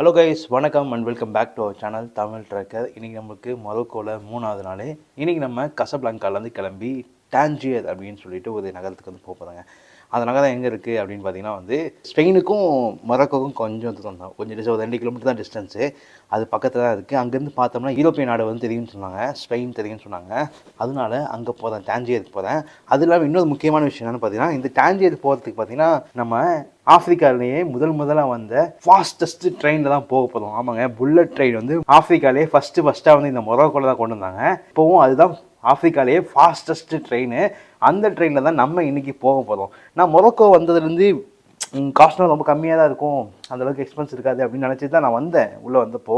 Hello guys வணக்கம் and welcome back to our channel Tamil trekker இன்றைக்கி நமக்கு மொரோக்கோவில் மூணாவது நாள். இன்றைக்கி நம்ம கசப்லாங்காலேருந்து கிளம்பி டான்ஜியர் அப்படின்னு சொல்லிட்டு ஒரு நகரத்துக்கு வந்து போக போகிறாங்க அந்த தான் எங்கே இருக்குது அப்படின்னு பார்த்தீங்கன்னா வந்து ஸ்பெயினுக்கும் மொரக்கோக்கும் கொஞ்சம் தூரம் தான். கொஞ்சம் டிஸ்ட் ஒரு ரெண்டு கிலோமீட்டர் தான் டிஸ்டன்ஸு அது பக்கத்தில் தான் இருக்குது அங்கேருந்து பார்த்தோம்னா யூரோப்பிய நாடு வந்து தெரியும்னு சொன்னாங்க. ஸ்பெயின் தெரியும்னு சொன்னாங்க. அதனால அங்கே போகிறேன் டான்ஜியருக்கு போகிறேன் அது இல்லாமல் இன்னொரு முக்கியமான விஷயம் என்னென்னு பார்த்தீங்கன்னா இந்த டான்ஜியர் போகிறதுக்கு பார்த்தீங்கன்னா நம்ம ஆப்பிரிக்காலேயே முதல் முதலாக வந்த ஃபாஸ்டஸ்ட் ட்ரெயினில் தான் போக போதும் ஆமாங்க புல்லட் ட்ரெயின் வந்து ஆப்பிரிக்காலேயே ஃபஸ்ட்டு ஃபஸ்ட்டாக வந்து இந்த மொரோக்கோவில் தான் கொண்டு வந்தாங்க. இப்போவும் அதுதான் ஆஃப்ரிக்காலேயே ஃபாஸ்டஸ்ட்டு ட்ரெயின் அந்த ட்ரெயினில் தான் நம்ம இன்றைக்கி போக போகிறோம் நான் மொரக்கோ வந்ததுலேருந்து காஸ்ட்லாம் ரொம்ப கம்மியாக தான் இருக்கும். அந்தளவுக்கு எக்ஸ்பென்ஸ் இருக்காது அப்படின்னு நினச்சி தான் நான் வந்தேன் உள்ளே வந்தப்போ.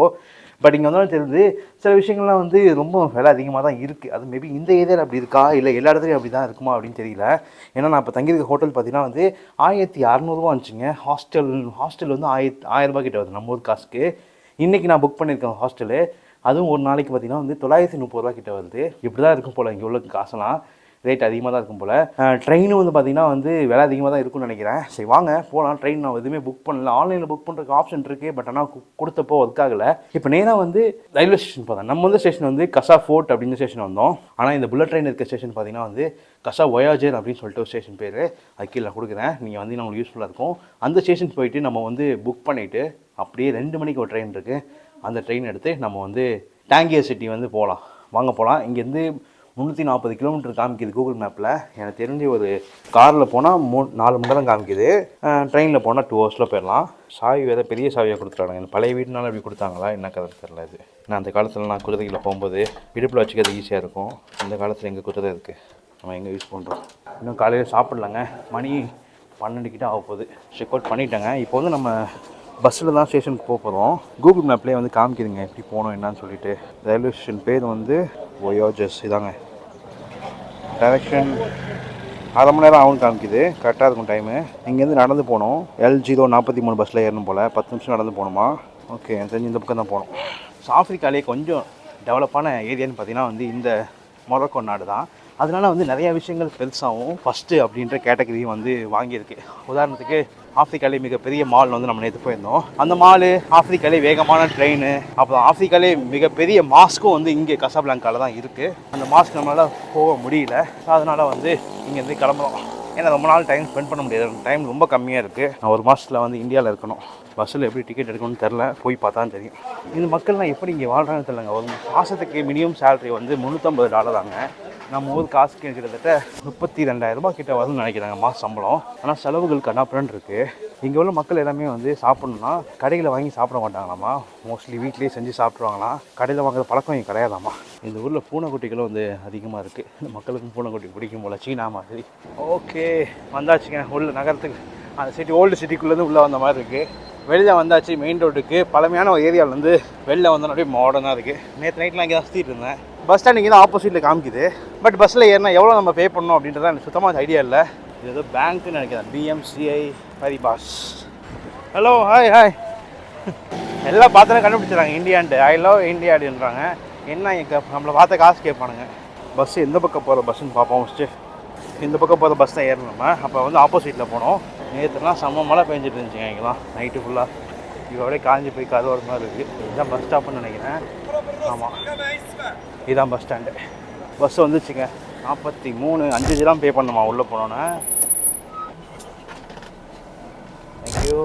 பட் இங்கே வந்தாலும் தெரிஞ்சு சில விஷயங்கள்லாம் வந்து ரொம்ப விலை அதிகமாக தான் இருக்குது அது மேபி இந்த ஏரியாவில் அப்படி இருக்கா? இல்லை எல்லா இடத்துலையும் அப்படி தான் இருக்குமா? அப்படின்னு தெரியல. ஏன்னா நான் இப்போ தங்கியிருக்க ஹோட்டல் பார்த்தீங்கன்னா வந்து ஆயிரத்தி அறநூறுவா வந்துச்சுங்க. ஹாஸ்டல் ஹாஸ்டல் வந்து ஆயிரத்தி ஆயிரரூபா கிட்ட வருது நம்ம ஊர் காசுக்கு. இன்றைக்கி நான் புக் பண்ணியிருக்கேன் ஹாஸ்டலு அதுவும் ஒரு நாளைக்கு பார்த்தீங்கன்னா வந்து தொள்ளாயிரத்தி முப்பது ரூபா கிட்ட வருது. இப்படி தான் இருக்கும் போல் இங்கே உள்ள காசெல்லாம். ரேட் அதிகமாக தான் இருக்கும் போல். ட்ரெயினும் வந்து பார்த்தீங்கன்னா வந்து விலை அதிகமாக தான் இருக்கும்னு நினைக்கிறேன். சரி வாங்க போகலாம் ட்ரெயின் நான் எதுவுமே புக் பண்ணல. ஆன்லைனில் புக் பண்ணுறதுக்கு ஆப்ஷன் இருக்குது பட் ஆனால் கொடுத்தப்போ ஒர்க் ஆகலை இப்போ நேராக வந்து ரயில்வே ஸ்டேஷன் பார்த்தேன் நம்ம வந்து ஸ்டேஷன் வந்து கசா ஃபோர்ட் அப்படின்னு ஸ்டேஷன் வந்தோம். ஆனால் இந்த புல்லட் ட்ரெயின் இருக்க ஸ்டேஷன் பார்த்தீங்கன்னா வந்து கசா ஒயாஜர் அப்படின்னு சொல்லிட்டு ஒரு ஸ்டேஷன் பேர். அது கீழே நான் கொடுக்குறேன். நீங்கள் வந்து உங்களுக்கு யூஸ்ஃபுல்லாக இருக்கும். அந்த ஸ்டேஷன் போயிட்டு நம்ம வந்து புக் பண்ணிவிட்டு அப்படியே ரெண்டு மணிக்கு ஒரு ட்ரெயின் இருக்குது அந்த ட்ரெயின் எடுத்து நம்ம வந்து டேங்கியர் சிட்டி வந்து போகலாம் வாங்க போகலாம் இங்கேருந்து முந்நூற்றி நாற்பது கிலோமீட்டர் காமிக்குது கூகுள் மேப்பில் எனக்கு தெரிஞ்சு ஒரு காரில் போனால் மூ நாலு மணி நேரம் காமிக்குது ட்ரெயினில் போனால் டூ ஹவர்ஸில் போயிடலாம். சாவி வேறு பெரிய சாவியாக கொடுத்துட்டாங்க. பழைய வீட்டுனால இப்படி கொடுத்தாங்களா? என்ன கதை தெரில இது. நான் அந்த காலத்தில் நான் குதிரையில் போகும்போது இடுப்பில் வச்சுக்கிறது ஈஸியாக இருக்கும். இந்த காலத்தில் எங்கே குதிரை இருக்குது நம்ம எங்கே யூஸ் பண்ணுறோம் இன்னும் காலையில் சாப்பிட்லங்க. மணி பன்னெண்டு கிட்ட ஆக போகுது செக் அவுட் பண்ணிட்டேங்க. இப்போ வந்து நம்ம பஸ்ஸில் தான் ஸ்டேஷனுக்கு போக போகிறோம். கூகுள் மேப்லேயே வந்து காமிக்கிதுங்க எப்படி போகணும் என்னன்னு சொல்லிட்டு. ரயில்வே ஸ்டேஷன் பேர் வந்து ஒயோஜஸ் இதாங்க. டைரக்ஷன் அரை மணி நேரம் ஆகும் காமிக்குது. கரெக்டாக இருக்கும் டைமு இங்கேருந்து நடந்து போகணும். எல் ஜீரோ நாற்பத்தி மூணு பஸ்ஸில் ஏறணும் போல். பத்து நிமிஷம் நடந்து போகணுமா? ஓகே எனக்கு தெரிஞ்சு இந்த பக்கம் தான் போகணும். ஸோ ஆஃப்ரிக்காலே கொஞ்சம் டெவலப்பான ஏரியான்னு பார்த்தீங்கன்னா வந்து இந்த மொரக்கோ நாடு தான். அதனால் வந்து நிறையா விஷயங்கள் பெருசாகவும் ஃபஸ்ட்டு அப்படின்ற கேட்டகரியும் வந்து வாங்கியிருக்கு. உதாரணத்துக்கு ஆஃப்ரிக்காலே மிகப்பெரிய மால் வந்து நம்ம நேற்று போயிருந்தோம். அந்த மாலு ஆஃப்ரிக்காலே வேகமான ட்ரெயின் அப்புறம் ஆஃப்ரிக்காலே மிகப்பெரிய மாஸ்க்கும் வந்து இங்கே கசாபிளாங்கால தான் இருக்குது அந்த மாஸ்க் நம்மளால் போக முடியல. அதனால் வந்து இங்கேருந்து கிளம்புறோம். ஏன்னா ரொம்ப நாள் டைம் ஸ்பெண்ட் பண்ண முடியாது. டைம் ரொம்ப கம்மியாக இருக்குது நான் ஒரு மாதத்தில் வந்து இந்தியாவில் இருக்கணும். பஸ்ஸில் எப்படி டிக்கெட் எடுக்கணும்னு தெரில போய் பார்த்தா தெரியும். இந்த மக்கள்லாம் எப்படி இங்கே வாழ்கிறாங்கன்னு தெரியலங்க. ஒரு மாதத்துக்கு மினிமம் சேலரி வந்து முந்நூற்றம்பது டாலர் தாங்க. நம்ம ஊர் காசுக்கு கிட்டத்தட்ட முப்பத்தி ரெண்டாயிரம் ரூபாய் கிட்ட வரும்னு நினைக்கிறாங்க மாத சம்பளம். ஆனால் செலவுகள் கண்ணாப்புறன் இருக்குது இங்கே உள்ள மக்கள் எல்லாமே வந்து சாப்பிடணும்னா கடையில் வாங்கி சாப்பிட மாட்டாங்களாமா மோஸ்ட்லி வீட்லேயே செஞ்சு சாப்பிட்ருவாங்களாம் கடையில் வாங்குற பழக்கம் இங்கே கிடையாதாம்மா. இந்த ஊரில் பூனைக்குட்டிகளும் வந்து அதிகமாக இருக்குது இந்த மக்களுக்கும் பூனைக்குட்டி பிடிக்கும் போல் சீனா மாதிரி. ஓகே வந்தாச்சுங்க உள்ள நகரத்துக்கு. அந்த சிட்டி ஓல்டு சிட்டிக்குள்ளேருந்து உள்ளே வந்த மாதிரி இருக்குது வெளியில் வந்தாச்சு மெயின் ரோட்டுக்கு பழமையான ஒரு ஏரியாவிலேருந்து வெளில வந்தோன்னா அப்படியே மாடர்னாக இருக்குது நேற்று நைட்லாம் இங்கே தான் சுற்றிட்டு இருந்தேன். பஸ் ஸ்டாண்ட் இங்கே தான் ஆப்போசிட்டில் காமிக்குது. பட் பஸ்ஸில் ஏறினா எவ்வளோ நம்ம பே பண்ணணும் அப்படின்றத எனக்கு சுத்தமாக ஐடியா இல்லை. இது ஏதோ பேங்க்குன்னு நினைக்கிறேன். BMCI Paribas hello hi hi எல்லாம் பார்த்தோன்னே கண்டுபிடிச்சிடறாங்க. இந்தியான்ட்டு ஐ லவ் இந்தியா அப்படின்றாங்க. என்ன இங்கே நம்மளை பார்த்த காசு கேட்பானுங்க. பஸ் எந்த பக்கம் போகிற பஸ்ஸுன்னு பார்ப்போம் ஃபஸ்ட்டு இந்த பக்கம் போகிற பஸ் தான் ஏறணும்? அப்போ வந்து ஆப்போசிட்டில் போனோம். நேற்றுலாம் செம்ம மழை பெஞ்சிட்டு இருந்துச்சுங்க இங்கெல்லாம். நைட்டு ஃபுல்லாக இப்போ அப்படியே காஞ்சி போய் கதவு ஒரு மாதிரி இருக்குது இதுதான் பஸ் ஸ்டாப்னு நினைக்கிறேன். ஆமாம் இதுதான் பஸ் ஸ்டாண்டு பஸ் வந்துச்சுங்க. நாற்பத்தி மூணு அஞ்சு தான் பே பண்ணுமா உள்ளே போனோன்னே தேங்க்யூ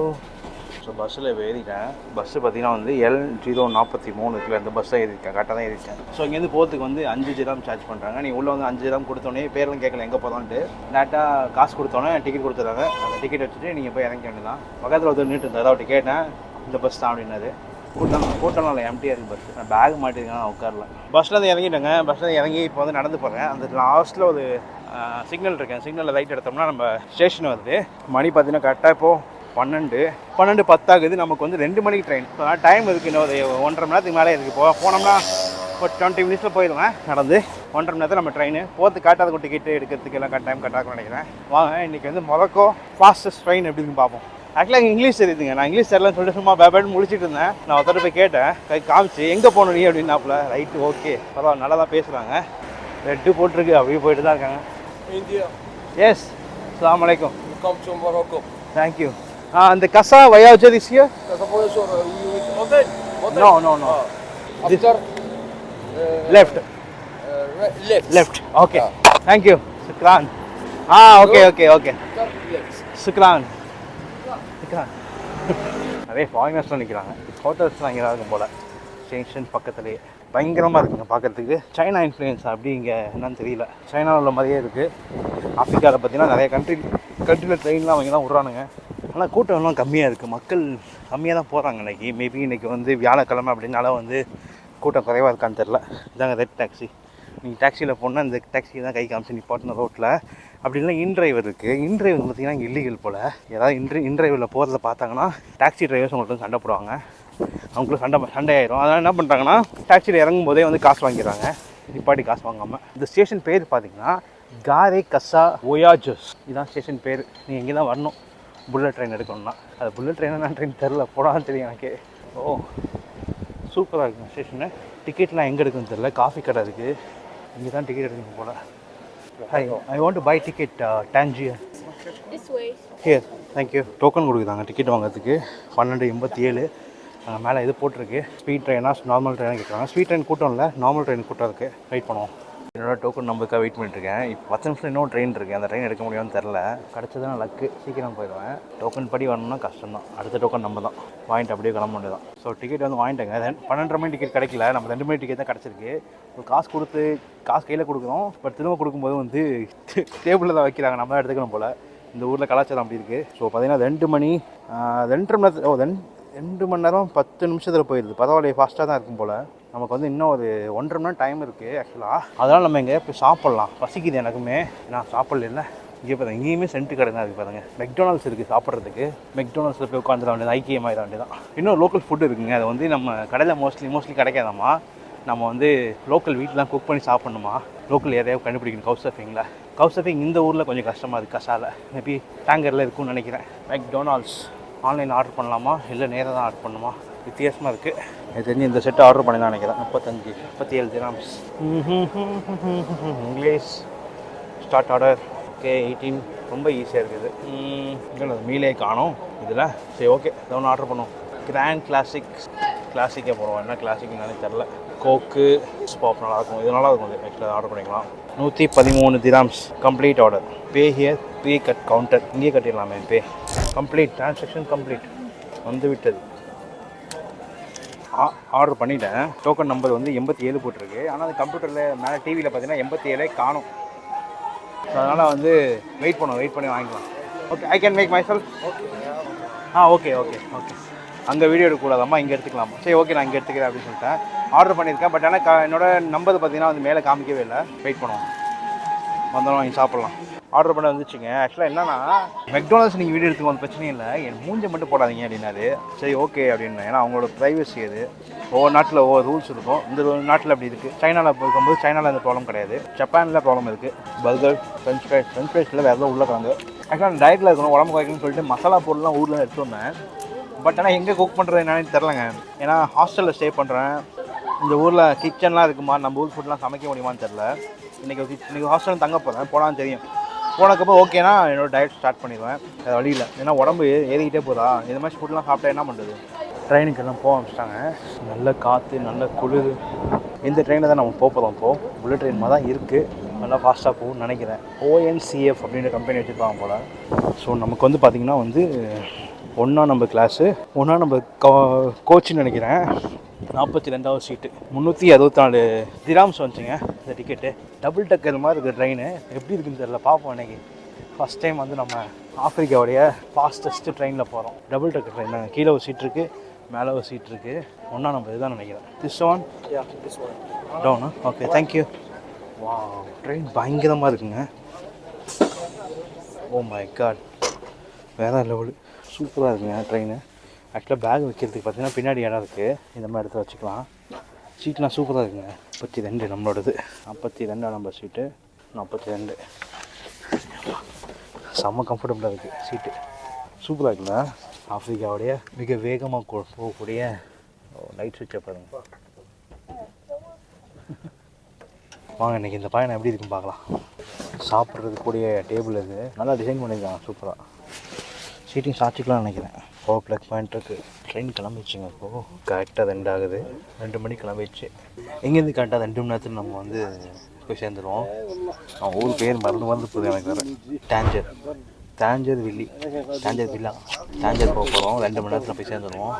ஸோ பஸ்ஸில் ஏறிட்டேன். பஸ்ஸு பார்த்தீங்கன்னா வந்து எல் ஜீரோ நாற்பத்தி மூணு இருக்குல்ல அந்த பஸ்ஸை ஏறிட்டேன் கரெக்டாக தான் ஏறிட்டேன் ஸோ இங்கேருந்து போகிறதுக்கு வந்து அஞ்சு ஜிராம் சார்ஜ் பண்ணுறாங்க நீ உள்ளே வந்து அஞ்சு ஜிராம் கொடுத்தோன்னே பேரெலாம் கேட்கல எங்கே போதான்ட்டு டேரெக்டாக காசு கொடுத்தோன்னே டிக்கெட் கொடுத்துறாங்க அந்த டிக்கெட் வச்சுட்டு நீங்கள் போய் இறங்க வேண்டியதான் பக்கத்தில் ஒருத்தர் நின்றுட்டு இருந்தார். அவர்கிட்ட கேட்டேன் இந்த பஸ் தான் அப்படின்னாரு. கூட்டம் கூட்டம்லாம் இல்லை எம்டி இருக்கு பஸ் நான் பேக் மாட்டிருக்கேன் நான் உட்காரல. பஸ்ஸில் இருந்து இறங்கிட்டேங்க. பஸ்ஸில் இருந்து இறங்கி இப்போ வந்து நடந்து போகிறேன் அந்த லாஸ்ட்டில் ஒரு சிக்னல் இருக்கேன். சிக்னலில் ரைட் எடுத்தோம்னா நம்ம ஸ்டேஷன் வருது. மணி பார்த்தீங்கன்னா கரெக்டாக இப்போது பன்னெண்டு. பன்னெண்டு பத்தாகுது. நமக்கு வந்து ரெண்டு மணிக்கு ட்ரெயின் டைம் இருக்குது இன்னும் ஒரு ஒன்றரை மணி நேரத்துக்கு மேலே இருக்குது போ போனோம்னா ஒரு டுவெண்ட்டி மினிட்ஸில் போயிடுவேன். நடந்து ஒன்றரை மணி நேரத்தில் நம்ம ட்ரெயின் போகிறது காட்டாத கிட்டே எடுக்கிறதுக்கு எல்லாம் கரெக்ட் டைம் கரெக்டாக நினைக்கிறேன். வாங்க இன்றைக்கி வந்து மொதக்கோ ஃபாஸ்டஸ்ட் ட்ரெயின் எப்படின்னு பார்ப்போம். ஆக்சுவலாக எனக்கு இங்கிலீஷ் தெரியுதுங்க. நான் இங்கிலீஷ் தெரியலன்னு சொல்லிட்டு சும்மா பேபேட் முடிச்சிட்டு இருந்தேன். நான் ஒருத்தர் போய் கேட்டேன். கை காமிச்சு எங்கே போகணும் நீ? அப்படின்னாப்புல. ரைட்டு ஓகே பரவாயில்ல நல்லா தான் பேசுகிறாங்க ரெட்டு போட்டிருக்கு. அப்படியே போயிட்டு தான் இருக்காங்க. India, எஸ் அலைக்கும் you come to Morocco. Thank you அந்த Casa Voyageurs is here. No no no After? Left left. Left okay thank you சுக்ரான் ah okay okay okay. சுக்ரான் நிற்கிறாங்க. நிறைய ஃபாரினர்ஸ்லாம் நிற்கிறாங்க. ஹோட்டல்ஸ்லாம் இங்கே தான் இருக்கும் போல். ஸ்டேஷன் பக்கத்துலேயே பயங்கரமாக இருக்குங்க பார்க்கறதுக்கு. சைனா இன்ஃப்ளூயன்ஸ் அப்படி இங்கே என்னன்னு தெரியல. சைனாவில் உள்ள மாதிரியே இருக்குது ஆஃப்ரிக்காவில் பார்த்தீங்கன்னா நிறைய கண்ட்ரி கண்ட்ரியில் ட்ரெயின்லாம் அவங்க தான் விட்றானுங்க. ஆனால் கூட்டம்லாம் கம்மியாக இருக்குது மக்கள் கம்மியாக தான் போகிறாங்க இன்னைக்கு. மேபி இன்னைக்கு வந்து வியாழக்கிழமை அப்படின்னால வந்து கூட்டம் குறைவாக இருக்கான்னு தெரில இதாங்க ரெட் டாக்ஸி நீங்கள் டாக்ஸியில் போனால் இந்த டாக்ஸி தான் கை காமிச்சு நிப்பாட்டின ரோட்டில் அப்படி இல்லை இன் இருக்குது இன் டிரைவர் பார்த்தீங்கன்னா இங்கே இல்லீகல் போல். ஏதாவது இன்ட்ரி இன் டிரைவரில் போகிறத பார்த்தாங்கன்னா டாக்ஸி டிரைவர்ஸ் உங்கள்கிட்ட சண்டை போடுவாங்க. அவங்களும் சண்டை சண்டை ஆயிரும் அதனால் என்ன பண்ணுறாங்கன்னா டாக்ஸியில் இறங்கும் போதே வந்து காசு வாங்கிடுறாங்க. நிப்பாட்டி காசு வாங்காமல் இந்த ஸ்டேஷன் பேர் பார்த்தீங்கன்னா காரே கசா ஒயாஜஸ் இதுதான் ஸ்டேஷன் பேர். நீங்கள் இங்கே தான் வரணும் புல்லட் ட்ரெயின் எடுக்கணும்னா. அது புல்லட் ட்ரெயின் என்ன ட்ரெயின் தெரில போடான்னு தெரியும் எனக்கு. ஓ சூப்பராக இருக்கும் ஸ்டேஷனு டிக்கெட்லாம் எங்கே எடுக்குன்னு தெரில காஃபி கடை இருக்குது இங்கே தான் டிக்கெட் எடுக்கணும் போல். Hi I want to buy ticket Tangier This way. Here thank you token கொடுக்குறாங்க டிக்கெட் வாங்குறதுக்கு. பன்னெண்டு எண்பத்தி ஏழு அங்கே மேலே இது போட்டிருக்கு. ஸ்பீட் ட்ரெயினா நார்மல் ட்ரெயினாக கேட்குறாங்க ஸ்பீட் ட்ரெயின் கூட்டம் இல்லை நார்மல் ட்ரெயின் கூட்டம் இருக்குது வெயிட் பண்ணுவோம். என்னோட டோக்கன் நம்பருக்காக வெயிட் பண்ணிட்டுருக்கேன். இப்போ பத்து நிமிஷம் இன்னும் ட்ரெயின் இருக்குது அந்த ட்ரெயின் எடுக்க முடியும்னு தெரில கிடச்சதுன்னா லக்கு சீக்கிரம் போயிடுவேன். டோக்கன் படி வரணும்னா கஷ்டம் தான் அடுத்த டோக்கன் நம்ம தான். வாங்கிட்டு அப்படியே கிளம்ப வேண்டியதான் ஸோ டிக்கெட் வந்து வாங்கிட்டேங்க. தென் பன்னெண்டரை மணி டிக்கெட் கிடைக்கல. நம்ம ரெண்டு மணி டிக்கெட் தான் கிடச்சிருக்கு. காசு கொடுத்து காசு கையில் கொடுக்குறோம். பட் திரும்ப கொடுக்கும்போது வந்து டேபிளில் தான் வைக்கிறாங்க. நம்ம தான் எடுத்துக்கணும் போல். இந்த ஊரில் கலாச்சாரம் அப்படி இருக்குது ஸோ பார்த்தீங்கன்னா ரெண்டு மணி ரெண்டரை மணி நேரத்தில் ஓ ரெண்டு ரெண்டு மணி நேரம் பத்து நிமிஷத்தில் போயிடுது பரவாயில்ல ஃபாஸ்ட்டாக தான் இருக்கும் போல். நமக்கு வந்து இன்னும் ஒரு ஒன்றரை மணி நேரம் டைம் இருக்குது ஆக்சுவலாக அதனால் நம்ம இங்கே போய் சாப்பிட்லாம். பசிக்குது எனக்குமே. நான் சாப்பிடல இங்கே பாருங்க இங்கேயுமே சென்ட் கடை தான் இருக்குது பாருங்க. மெக்டொனால்ட்ஸ் இருக்குது சாப்பிட்றதுக்கு. மெக்டொனால்ட்ஸில் போய் உட்காந்துட வேண்டியது ஐக்கியமாயிட வேண்டியதான் இன்னும் லோக்கல் ஃபுட் இருக்குங்க. அது வந்து நம்ம கடையில் மோஸ்ட்லி மோஸ்ட்லி கிடைக்காதாம்மா. நம்ம வந்து லோக்கல் வீட்டிலாம் குக் பண்ணி சாப்பிட்ணுமா? லோக்கல் ஏரியாவை கண்டுபிடிக்கணும். கவுஸ் சர்ஃபிங்கில் கவுஸ் சர்ஃபிங் இந்த ஊரில் கொஞ்சம் கஷ்டமாக இருக்குது கசால. மேபி டேங்கரில் இருக்கும்னு நினைக்கிறேன். மெக்டொனால்ட்ஸ் ஆன்லைன் ஆர்டர் பண்ணலாமா? இல்லை நேராக தான் ஆர்டர் பண்ணுமா வித்தியாசமாக இருக்குது எனக்கு தெரிஞ்சு இந்த செட்டு ஆர்டர் பண்ணி தான் நினைக்கிறேன். முப்பத்தஞ்சு முப்பத்தி ஏழு dirhams English start order okay eighteen ரொம்ப ஈஸியாக இருக்குது இல்லை மீலே காணும். இதில். சரி ஓகே இதை ஒன்று ஆர்டர் பண்ணுவோம். கிராண்ட் கிளாசிக் கிளாசிக்கே போடுவோம். என்ன கிளாசிக்னு எனக்கு தெரில கோக்கு ஸ்பாப் நல்லாயிருக்கும். இது நல்லா இருக்கும் ஆக்சுவலாக ஆர்டர் பண்ணிக்கலாம். நூற்றி பதிமூணு dirhams complete order pay here pay at counter இங்கேயே கட்டிடலாமே பே கம்ப்ளீட் டிரான்சாக்ஷன் கம்ப்ளீட் வந்து விட்டது ஆர்டர் பண்ணிட்டேன். டோக்கன் நம்பர் வந்து எண்பத்தி ஏழு போட்டிருக்கு. ஆனால் அது கம்ப்யூட்டரில் மேலே டிவியில் பார்த்தீங்கன்னா எண்பத்தி ஏழே காணும். ஸோ அதனால் வந்து வெயிட் பண்ணுவோம் வெயிட் பண்ணி வாங்கிக்கலாம். Okay I can make my cell ah okay okay okay அங்கே வீடியோ எடுக்கக்கூடாதாம்மா? இங்கே எடுத்துக்கலாமா? சரி ஓகே நான் இங்கே எடுத்துக்கிறேன் அப்படின்னு சொல்லிட்டேன். ஆர்டர் பண்ணியிருக்கேன் பட் ஆனால் க- என்னோட நம்பர் பார்த்தீங்கன்னா வந்து மேலே காமிக்கவே இல்லை. வெயிட் பண்ணுவோம். வந்தோம் வாங்கி சாப்பிட்லாம். ஆர்டர் பண்ண வந்துச்சுங்க. ஆக்சுவலாக என்னன்னா மெக்டோனல்ஸ் நீங்கள் வீடியோ அந்த பிரச்சனையும் இல்லை. என் மூஞ்சை மட்டும் போடாதீங்க அப்படின்னாரு. சரி ஓகே அப்படின்னு. ஏன்னா அவங்களோட ப்ரைவசி அது. ஒவ்வொரு நாட்டில் ஒவ்வொரு ரூல்ஸ் இருக்கும். இந்த நாட்டில் அப்படி இருக்குது சைனாவில் இருக்கும்போது சைனாவில் அந்த ப்ராப்ளம் கிடையாது. ஜப்பானில் ப்ராப்ளம் இருக்குது பர்கர் ஃப்ரெஞ்ச் ஃப்ரைஸ் ஃப்ரெஞ்ச் ஃப்ரைஸில் வேறு எதாவது உள்ள கலந்து ஆக்சுவலாக டயட்டில் இருக்கணும் உடம்பு குறைக்கணும்னு சொல்லிட்டு மசாலா பொருள்லாம் ஊரில் எடுத்து வந்தேன். பட் ஆனால் எங்கே குக் பண்ணுறது என்னன்னு தெரிலங்க ஏன்னா ஹாஸ்டலில் ஸ்டே பண்ணுறேன் இந்த ஊரில் கிச்சன்லாம் இருக்குமா? நம்ம ஊர் ஃபுட்லாம் சமைக்க முடியுமான்னு தெரில இன்றைக்கி இன்றைக்கி ஹாஸ்டலில் தங்க போகிறேன் போனாலும் தெரியும். போனதுக்கப்புறம் ஓகேனா என்னோட டயட் ஸ்டார்ட் பண்ணிடுவேன். அது வழி இல்லை. ஏன்னா உடம்பு ஏறிக்கிட்டே போதா இந்த மாதிரி ஃபுட்லாம் சாப்பிட்டா என்ன பண்ணுறது ட்ரெயினுக்கு எல்லாம் போக ஆரம்பிச்சிட்டாங்க. நல்ல காற்று நல்ல குளிர். இந்த ட்ரெயினில் தான் நம்ம போக போகிறோம் இப்போது புல்லட் ட்ரெயின் மாதிரி தான் இருக்குது நல்லா ஃபாஸ்ட்டாக போகும்னு நினைக்கிறேன். ஓஎன்சிஎஃப் அப்படின்ற கம்பெனி வச்சுருப்பாங்க போல். ஸோ நமக்கு வந்து பார்த்திங்கன்னா வந்து ஒன்றா நம்ம கிளாஸு ஒன்றா நம்ம கோச்சுன்னு நினைக்கிறேன். நாற்பத்தி ரெண்டாவது சீட்டு முந்நூற்றி அறுபத்தி நாலு திராம்ஸ் வந்துச்சுங்க இந்த டிக்கெட்டு டபுள் டக்கர் மாதிரி இருக்குது ட்ரெயின் எப்படி இருக்குன்னு தெரியல பார்ப்போம் இன்னைக்கு ஃபஸ்ட் டைம் வந்து நம்ம ஆப்பிரிக்காவுடைய ஃபாஸ்டஸ்ட் ட்ரெயினில் போகிறோம் டபுள் டக்கர் ட்ரெயின் தான் கீழே ஒரு சீட் இருக்குது மேலே ஒரு சீட் இருக்குது ஒன்றா நம்ம இதுதான் நினைக்கிறேன். திஸ் ஒன் டவுனா ஓகே தேங்க்யூ வா ட்ரெயின் பயங்கரமாக இருக்குங்க. ஓ மை காட் வேறு லெவலு சூப்பராக இருக்குங்க ட்ரெயின் ஆக்சுவலாக பேக் வைக்கிறதுக்கு பார்த்தீங்கன்னா பின்னாடி இடம் இருக்குது இந்த மாதிரி இடத்துல வச்சுக்கலாம். சீட்லாம் சூப்பராக இருக்குங்க. முப்பத்தி ரெண்டு நம்மளோடது. நாற்பத்தி ரெண்டாம் நம்பர் சீட்டு நாற்பத்தி ரெண்டு. செம்ம கம்ஃபர்டபுளாக இருக்குது சீட்டு சூப்பராக இருக்குல்ல ஆஃப்ரிக்காவுடைய மிக வேகமாக போகக்கூடிய லைட் சுவிட்சை பாருங்க. வாங்க இன்னைக்கு இந்த பயணம் எப்படி இருக்குன்னு பார்க்கலாம். சாப்பிட்றதுக்கூடிய டேபிள் இது. நல்லா டிசைன் பண்ணியிருக்காங்க சூப்பராக சீட்டிங் சாச்சிக்கலாம்னு நினைக்கிறேன். பவர் ப்ளக் பாயிண்ட் இருக்குது ட்ரெயின் கிளம்பிச்சுங்க இப்போது கரெக்டாக ரெண்டு ஆகுது. ரெண்டு மணிக்கு கிளம்பிடுச்சு. இங்கேருந்து கரெக்டாக ரெண்டு மணி நேரத்தில் நம்ம வந்து போய் சேர்ந்துருவோம். அவன் ஊர் பேர் மறந்து மறந்து போகுது எனக்கு வேறு. டேஞ்சர் டேஞ்சர் வில்லி டேஞ்சர் வில்லா டேஞ்சர் போக போகிறோம் ரெண்டு மணி நேரத்தில் போய் சேர்ந்துருவோம்.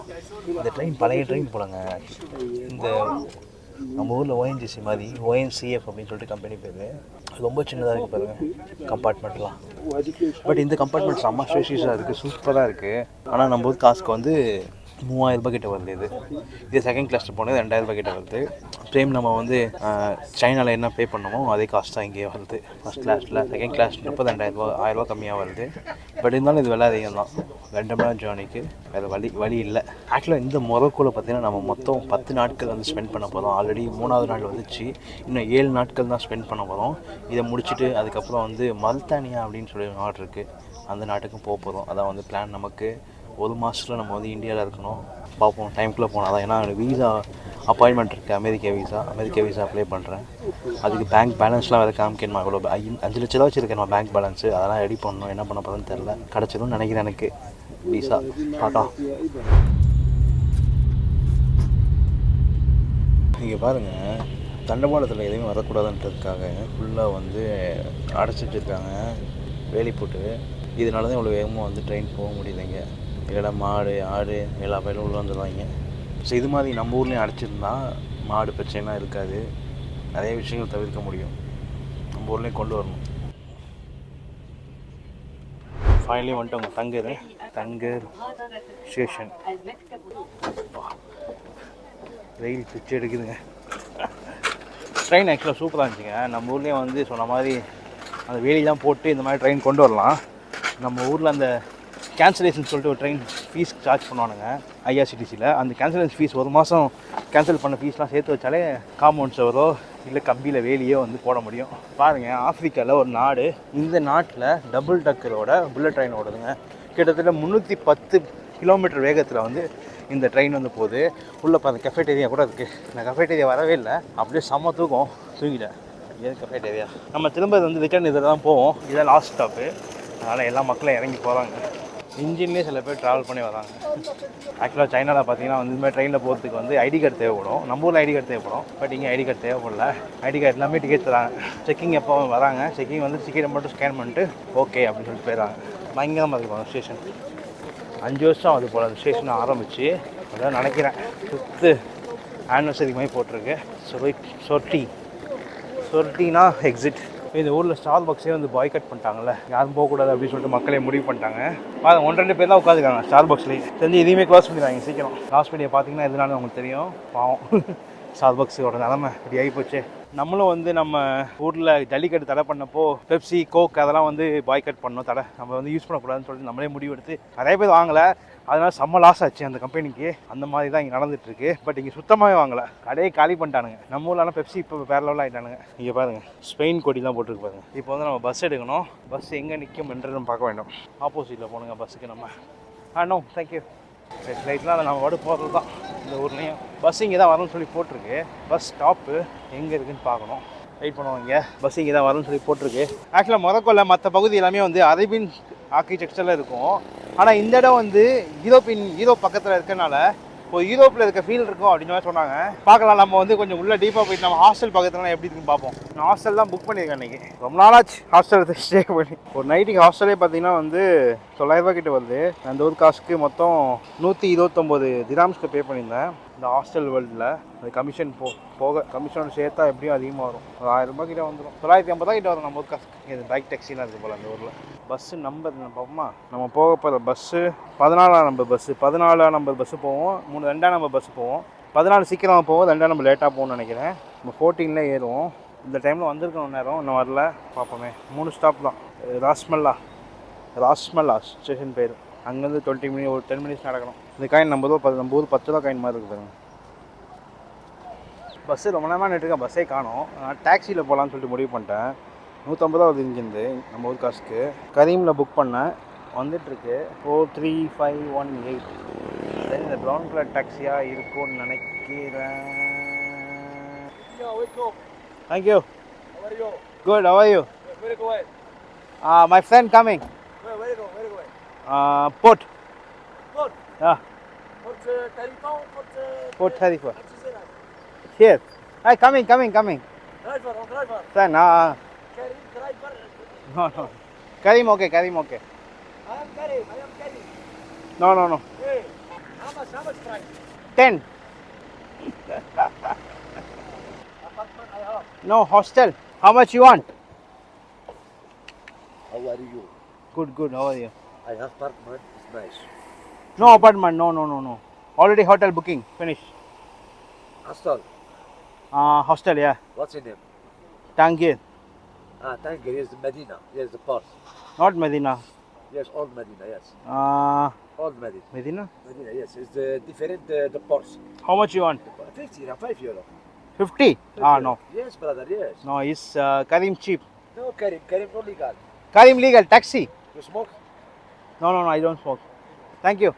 இந்த ட்ரெயின் பழைய ட்ரெயின் போலங்க. இந்த நம்ம ஊரில் ஓஎன்ஜிசி மாதிரி ஓஎன்சிஎஃப் அப்படின்னு சொல்லிட்டு கம்பெனி பேர். ரொம்ப சின்னதாக இருக்குது பாருங்கள் கம்பார்ட்மெண்ட்லாம் பட் இந்த கம்பார்ட்மெண்ட் செம்ம ஸ்பேஷியஸாக இருக்குது சூப்பராக இருக்குது ஆனால் நம்ம ஊர் காசுக்கு வந்து மூவாயிரம் ரூபாய் கிட்ட வருது இது. இது செகண்ட் கிளாஸில் போனது ரெண்டாயிரம் ரூபாய் கிட்ட வருது. சேம் நம்ம வந்து சைனாவில் என்ன பே பண்ணமோ அதே காஸ்ட் தான் இங்கேயே வருது. ஃபஸ்ட் கிளாஸில் செகண்ட் கிளாஸ்ன்றப்போ ரெண்டாயிரம் ரூபா ஆயிரம் ரூபா கம்மியாக வருது. பட் இருந்தாலும் இது விலை அதிகம் தான். ரெண்டு மணி நேரம் ஜேர்னிக்கு வேறு வழி வழி இல்லை. ஆக்சுவலாக இந்த மொரக்கோவில் பார்த்தீங்கன்னா நம்ம மொத்தம் பத்து நாட்கள் வந்து ஸ்பெண்ட் பண்ண போகிறோம் ஆல்ரெடி மூணாவது நாள் வந்துச்சு. இன்னும் ஏழு நாட்கள் தான் ஸ்பெண்ட் பண்ண போகிறோம் இதை முடிச்சுட்டு அதுக்கப்புறம் வந்து மல்தானியா அப்படின்னு சொல்லி ஒரு நாடு இருக்குது அந்த நாட்டுக்கும் போக போகிறோம் அதான் வந்து பிளான் நமக்கு. ஒரு மாதத்தில் நம்ம வந்து இந்தியாவில் இருக்கணும். பார்ப்போம். டைம்குள்ளே போனால் தான். ஏன்னா வீசா அப்பாயின்மெண்ட் இருக்குது America visa America visa apply பண்ணுறேன் அதுக்கு பேங்க் பேலன்ஸ்லாம் வேறு காமிக்கணுமா? இவ்வளோ ஐ- அஞ்சு லட்ச ரூபா வச்சுருக்கேன் பேங்க் பேலன்ஸு அதெல்லாம் ரெடி பண்ணணும். என்ன பண்ண போகிறேன்னு தெரில கிடச்சிடும் நினைக்கிறேன் எனக்கு. வீசா பார்க்கலாம் நீங்கள் பாருங்கள் தண்டவாளத்தில் எதுவுமே வரக்கூடாதுன்றதுக்காக ஃபுல்லாக வந்து அடைச்சிட்டு இருக்காங்க. வேலி போட்டு. இதனால தான் இவ்வளோ வேகமாக வந்து ட்ரெயின் போக முடியலைங்க. இடம் மாடு ஆடு எல்லா பயிலும் உள்ளே வந்துடுவாங்க ஸோ இது மாதிரி நம்ம ஊர்லேயும் அடைச்சிருந்தா மாடு பிரச்சனைலாம் இருக்காது. நிறைய விஷயங்கள் தவிர்க்க முடியும். நம்ம ஊர்லேயும் கொண்டு வரணும். ஃபைனலி வந்துட்டோங்க தங்கர். தங்கர் ஸ்டேஷன் ரயில் பிச்சு எடுக்குதுங்க. ட்ரெயின் ஆக்சுவலாக சூப்பராக இருந்துச்சுங்க. நம்ம ஊர்லேயும் வந்து சொன்ன மாதிரி அந்த வேலிலாம் போட்டு இந்த மாதிரி ட்ரெயின் கொண்டு வரலாம். நம்ம ஊரில் அந்த கேன்சலேஷன் சொல்லிட்டு ஒரு ட்ரெயின் ஃபீஸ் சார்ஜ் பண்ணுவானுங்க ஐஆர்சிடிசியில் அந்த கேன்சலேஷன் ஃபீஸ் ஒரு மாதம் கேன்சல் பண்ண ஃபீஸ்லாம் சேர்த்து வச்சாலே காம்பவுண்ட் சவரோ இல்லை கம்பியில் வேலியோ வந்து போட முடியும். பாருங்கள் ஆஃப்ரிக்காவில் ஒரு நாடு இந்த நாட்டில் டபுள் டக்கரோட புல்லட் ட்ரெயின் ஓடுதுங்க. கிட்டத்தட்ட முந்நூற்றி பத்து கிலோமீட்டர் வேகத்தில் வந்து இந்த ட்ரெயின் வந்து போகுது. உள்ளே பார்த்து கஃபேட்டேரியா கூட இருக்குது நான் கஃபேட்டேரியா வரவே இல்லை. அப்படியே செம்ம தூக்கம். தூங்கிட்டேன் ஏது கஃபேட்டேரியா நம்ம திரும்ப வந்து ரிட்டர்ன் இதில் தான் போவோம். இதான் லாஸ்ட் ஸ்டாப்பு அதனால் எல்லா மக்களும் இறங்கி போகிறாங்க இன்ஜின்லேயே சில பேர் ட்ராவல் பண்ணி வராங்க. ஆக்சுவலாக சைனாவில் பார்த்தீங்கன்னா வந்து இந்த மாதிரி ட்ரெயினில் போகிறதுக்கு வந்து ஐடி கார்டு தேவைப்படும். நம்ம ஊரில் ஐடி கார்டு தேவைப்படும். பட் இங்கே ஐடி கார்டு தேவைப்படல. ஐடி கார்டு எல்லாமே டிக்கெட் தராங்க. செக்கிங் எப்போ வராங்க. செக்கிங் வந்து டிக்கெட்டை மட்டும் ஸ்கேன் பண்ணிட்டு ஓகே அப்படின்னு சொல்லிட்டு போயிடறாங்க. பயங்கரமாக இருக்கும் ஸ்டேஷன் அஞ்சு வருஷம் அது போல் அந்த ஸ்டேஷன் ஆரம்பித்து அதான் நினைக்கிறேன். ஃபிஃப்த்து ஆனிவர்சரி மாதிரி போட்டிருக்கு. சொரி சொட்டி சொர்ட்டினா எக்ஸிட் இந்த ஊரில் ஸ்டார் பாக்ஸே வந்து பாய்கட் பண்ணிட்டாங்கல்ல. யாரும் போகக்கூடாது அப்படின்னு சொல்லிட்டு மக்களே முடிவு பண்ணிட்டாங்க. பாருங்க ஒன்று ரெண்டு பேர் தான் உட்காந்துருக்காங்க ஸ்டார் பாக்ஸ்லேயே. தெரிஞ்சு இதையுமே க்ளோஸ் பண்ணிடுவாங்க சீக்கிரம். லாஸ்ட் மீடியா பார்த்தீங்கன்னா எதுனாலும் உங்களுக்கு தெரியும். பாவம். ஸ்டார் பாக்ஸோட நிலமை இப்படி ஆகிப்போச்சு நம்மளும் வந்து நம்ம ஊரில் ஜல்லிக்கட்டு தடை பண்ணப்போ பெப்சி கோக் அதெல்லாம் வந்து பாய்கட் பண்ணோம் தடை. நம்ம வந்து யூஸ் பண்ணக்கூடாதுன்னு சொல்லிட்டு நம்மளே முடிவு எடுத்து நிறைய பேர் வாங்கலை. அதனால செம்ம லாஸ் ஆச்சு அந்த கம்பெனிக்கு அந்த மாதிரி தான் இங்கே நடந்துட்டு இருக்கு பட் இங்கே சுத்தமாகவே வாங்கல. கடையை காலி பண்ணிட்டானுங்க. நம்ம ஊர்லாம் பெப்சி இப்போ வேற லெவலில் ஆகிட்டானுங்க இங்கே பாருங்க. ஸ்பெயின் கொடிலாம் போட்டுருக்கு பாருங்க. இப்போ வந்து நம்ம பஸ் எடுக்கணும். பஸ் எங்கே நிற்கும் என்று நம்ம பார்க்க வேண்டும். ஆப்போசிட்டில் போகணுங்க பஸ்ஸுக்கு நம்ம. ஆ நோ தேங்க்யூ சரி ஃப்ளைட்லாம் நம்ம வாடு போகிறது தான் இந்த ஊர்லேயும். பஸ் இங்கே தான் வரும்னு சொல்லி போட்டிருக்கு. பஸ் ஸ்டாப்பு எங்கே இருக்குன்னு பார்க்கணும். வெயிட் பண்ணுவாங்க. பஸ் இங்கே தான் வரும்னு சொல்லி போட்டிருக்கு. ஆக்சுவலாக மொரக்கோல மற்ற பகுதி எல்லாமே வந்து அரேபியன் ஆர்கிடெக்சரில் இருக்கும். ஆனால் இந்த இடம் வந்து யூரோப்பின் யூரோப் பக்கத்தில் இருக்கனால இப்போ யூரோப்பில் இருக்க ஃபீல் இருக்கும் அப்படின்னு மாதிரி சொன்னாங்க. பார்க்கலாம் நம்ம வந்து கொஞ்சம் உள்ள டீப்பாக போயிட்டு நம்ம ஹாஸ்டல் பக்கத்துலலாம் எப்படி இருக்குன்னு பார்ப்போம். நான் ஹாஸ்டல் தான் புக் பண்ணியிருக்கேன் அன்றைக்கி ரொம்ப நாளாச்சு ஹாஸ்டல் ஸ்டே பண்ணி. ஒரு நைட்டுக்கு ஹாஸ்டலே பார்த்தீங்கன்னா வந்து தொள்ளாயிரரூபா கிட்ட வருது. அந்த ஒரு காசுக்கு மொத்தம் நூற்றி இருபத்தொம்போது திராம்ஸ்க்கு பே பண்ணியிருந்தேன். இந்த ஹாஸ்டல் வேர்ல்டில் அது கமிஷன் போ போக கமிஷனோட சேர்த்தா எப்படியும் அதிகமாக வரும். ஒரு ஆயிரம் ரூபாய் கிட்ட வந்துடும் தொள்ளாயிரத்தி ஐம்பது கிட்ட வரும் நம்ம ஒரு காசு இது பைக் டாக்ஸிலாம் இருக்குது போல் அந்த ஊரில். பஸ்ஸு நம்பர் நம்ம பார்ப்போமா நம்ம போக போகிற பஸ்ஸு பதினாலாம் நம்பர் பஸ்ஸு பதினாலாம் நம்பர் பஸ்ஸு போவோம். மூணு ரெண்டாம் நம்பர் பஸ்ஸு போவோம். பதினாலு சீக்கிரமாக போவோம் ரெண்டாம் நம்பர் லேட்டாக போகணும்னு நினைக்கிறேன். நம்ம ஃபோர்டீனில் ஏறுவோம். இந்த டைமில் வந்திருக்கணும் நேரம். இன்னும் வரல. பார்ப்போமே மூணு ஸ்டாப் தான். ராஸ்மல்லா. ராஸ்மல்லா ஸ்டேஷன் பேர். அங்கேருந்து டுவெண்ட்டி மினிட் ஒரு டென் மினிட்ஸ் நடக்கணும். இந்த காயின் நம்ம ரூபா பத்து நம்ம ஊர் பத்து ரூபா காயின் மாதிரி இருக்குது பஸ்ஸு ரொம்ப நேரமாக நின்றுருக்கேன் பஸ்ஸே காணும். நான் டாக்ஸியில் போகலான்னு சொல்லிட்டு முடிவு பண்ணிட்டேன். நூற்றம்பது ரூபா வருது இங்கேருந்து நம்ம ஊர் காசுக்கு கரீமில் புக் பண்ணேன் வந்துட்டுருக்கு four three five one eight இந்த ப்ரௌன் கலர் டாக்ஸியாக இருக்கும்னு நினைக்கிறேன். Thank you? Good going? My friend coming you going? Boat Good. Yeah What's uh, Cariton, put uh, Port Hariford. No, no. Karim, okay, Karim, okay. I am Karim, I am Karim. No, no, no. Hey, how much, how much price? 10. Apartment I have. No, hostel. How much you want? How are you? Good, good. How are you? I have apartment, it's nice. No apartment. No, no, no, no. Already hotel booking. Finish. Hostel, Uh, hostel, yeah. what's your name? Tangier. Ah, Tanger, yes, Medina. Yes, the port. Not Medina. Yes, old Medina, yes. Uh, Old Medina. Medina. Medina, yes. It's the different, uh, the ports. How much you want? 50, yeah, 5 euro. 50? Ah, 50 no. Yes, brother, yes. No, it's uh, Karim cheap. No, Karim, Karim, no legal. Karim legal. Taxi. You smoke? No, no, no. I don't smoke. Thank you.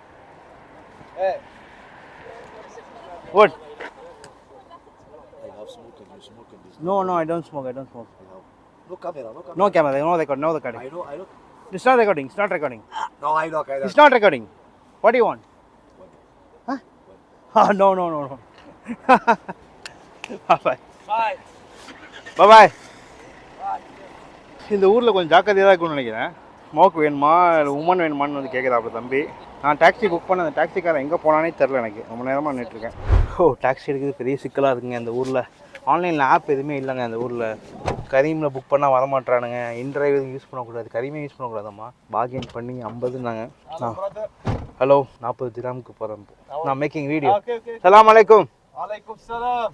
Hey. What? I have smoking, you smoking this. No, no. I don't smoke. I don't smoke. No camera, no camera. No camera. No record. No recording. I know, I know. It's not recording. It's not recording. No, I know, I know. It's not recording. What do you want? Huh? Oh, no, no, no, no. bye Bye. bye bye இந்த ஊரில் கொஞ்சம் ஜாக்கிரதையாக இருக்கும்னு நினைக்கிறேன் smoke வேணுமா இல்லை woman வேணுமான்னு வந்து கேட்குறாப்புல தம்பி நான் டாக்ஸி புக் பண்ண அந்த டாக்ஸிக்காரன் எங்கே போனானே தெரில எனக்கு ரொம்ப நேரமாக நின்றுட்டுருக்கேன் ஓ டாக்ஸி எடுக்கிறது பெரிய சிக்கலாக இருக்குங்க அந்த ஊரில் ஆன்லைனில் ஆப் எதுவுமே இல்லைங்க அந்த ஊரில் கரீமில் புக் பண்ணால் வரமாட்டானுங்க இன்ட்ரைவ் யூஸ் பண்ணக்கூடாது கரீமே யூஸ் பண்ணக்கூடாதம்மா பாகின் பண்ணி ஐம்பதுன்னாங்க நான். ஹலோ நாற்பது திராமுக்கு போகிறேன் நான் மேக்கிங் வீடியோ. சலாம் அலைக்கும் Alaikum salam.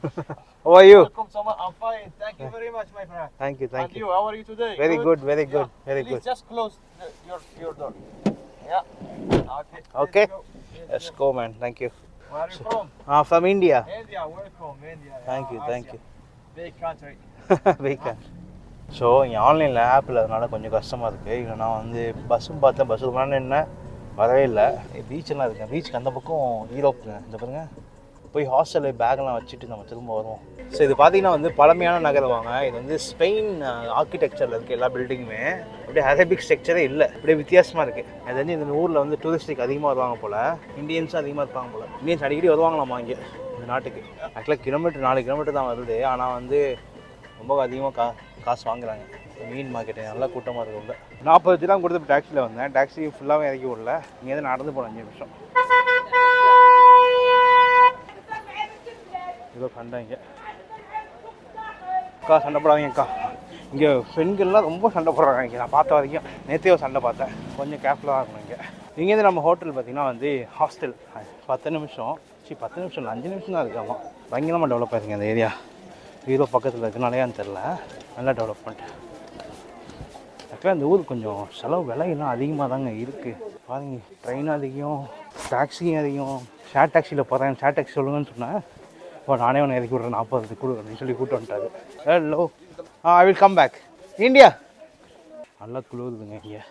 How are you? Welcome, Sama. I'm fine. Thank you very much, my friend. Thank you, thank and you. you, how are you today? Very good, very good, Yeah. very Please good. just close the, your, your door. Yeah. Okay. Okay. Let's go. Yes, Let's yes. go, man. Thank you. Where are you from? Ah, from India. India. Welcome, India. Thank you, Yeah, thank Asia. you. Big country. வெயிக்கன் so இங்கே ஆன்லைனில் app இல்லாதனால கொஞ்சம் கஷ்டமாக இருக்குது இங்கே நான் வந்து பஸ்ஸும் பார்த்தேன். பஸ்ஸு முன்னாடி என்ன வரவே இல்லை. பீச்செல்லாம் இருக்கேன் பீச்சுக்கு அந்த பக்கம் ஈரோப்புங்க இந்த பாருங்க. போய் ஹாஸ்டலில் பேக்லாம் வச்சுட்டு நம்ம திரும்ப வருவோம். ஸோ இது பார்த்தீங்கன்னா வந்து பழமையான நகரம் வாங்க. இது வந்து ஸ்பெயின் ஆர்கிடெக்சரில் இருக்குது எல்லா பில்டிங்குமே அப்படியே அரபிக் ஸ்ட்ரக்சரே இல்லை. அப்படியே வித்தியாசமாக இருக்குது அது வந்து இந்த ஊரில் வந்து டூரிஸ்டிக் அதிகமாக வருவாங்க போல். இந்தியன்ஸும் அதிகமாக இருப்பாங்க போல். இந்தியன்ஸ் அடிக்கடி வருவாங்களாமா இங்கே? இந்த நாட்டுக்கு. ஆக்சுவலாக கிலோமீட்டர் நாலு கிலோமீட்டர் தான் வருது. ஆனால் வந்து ரொம்ப அதிகமாக கா காசு வாங்குறாங்க. மீன் மார்க்கெட்டு நல்லா கூட்டமாக இருக்கும் உள்ள. நாற்பது தினம் கொடுத்து டாக்ஸியில் வந்தேன். டாக்ஸி ஃபுல்லாகவே இறக்கி விடல. இங்கேருந்து நடந்து போனேன் அஞ்சு நிமிஷம். ஏதோ சண்டை இங்கே. அக்கா சண்டை போடாதீங்க அக்கா. இங்கே பெண்கள்லாம் ரொம்ப சண்டை போடுறாங்க இங்கே. நான் பார்த்த வரைக்கும். நேற்றே சண்டை பார்த்தேன். கொஞ்சம் கேர்ஃபுல்லாக இருக்கணும் இங்கே. இங்கேருந்து நம்ம ஹோட்டல் பார்த்தீங்கன்னா வந்து ஹாஸ்டல் பத்து நிமிஷம். சரி பத்து நிமிஷம் இல்லை அஞ்சு நிமிஷம் தான் இருக்காமா பயங்கரமாக டெவலப் ஆயிருங்க அந்த ஏரியா ஹீரோ பக்கத்தில் இருக்கனாலேயான்னு தெரில நல்லா டெவலப்மெண்ட் ஆக்சுவலாக இந்த ஊர் கொஞ்சம் செலவு விலையெல்லாம் அதிகமாக தாங்க இருக்குது பாருங்க ட்ரெயின் அதிகம் டாக்ஸியும் அதிகம். ஷேர் டாக்ஸியில் போகிறேன் ஷேர் டாக்ஸி சொல்லுங்கன்னு சொன்னேன். இப்போ நானே ஒன்று இறக்கி விட்றேன் நாற்பது கொடு அப்படின்னு சொல்லி கூப்பிட்டு வந்துட்டாரு. Hello ah I will come back India நல்லா குளிருதுங்க இங்கே.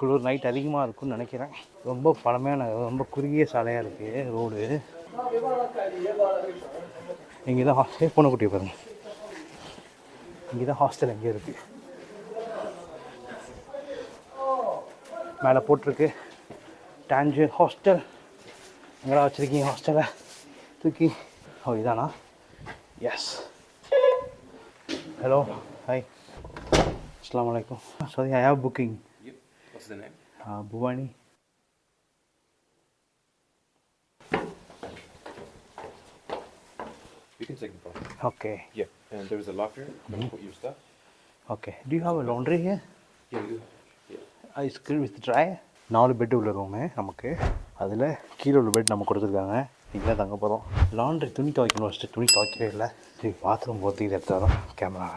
குளிர் நைட் அதிகமாக இருக்கும்னு நினைக்கிறேன். ரொம்ப பழமையான ரொம்ப குறுகிய சாலையாக இருக்குது ரோடு இங்கே தான் சேஃப் பொண்ணு பாருங்கள் இங்கே தான் ஹாஸ்டல் எங்கே இருக்குது மேலே போட்டிருக்கு. டான்ஜு ஹாஸ்டல் எங்கடா வச்சுருக்கீங்க ஹாஸ்டலை தூக்கி. ஓ இதானா? எஸ் ஹலோ ஹாய் அஸ்லாம் வலைக்கம் sorry I have booking What's the name? புவானி You can take the phone. Okay Yeah, and there's a locker. You can put your stuff. Okay do you have a laundry Yeah, you. Yeah. ஐஸ் கிரில் வித் try நாலு bed உள்ள room நமக்கு. அதில் கீழே உள்ள bed நம்ம கொடுத்துருக்காங்க. இங்கே தான் தங்க போகிறோம் லாண்ட்ரி துணி துவைக்கணும் ஃபஸ்ட்டு துணி துவைக்கவே இல்லை. சரி பாத்ரூம் போகிறதுக்கு எடுத்தாலும் கேமரா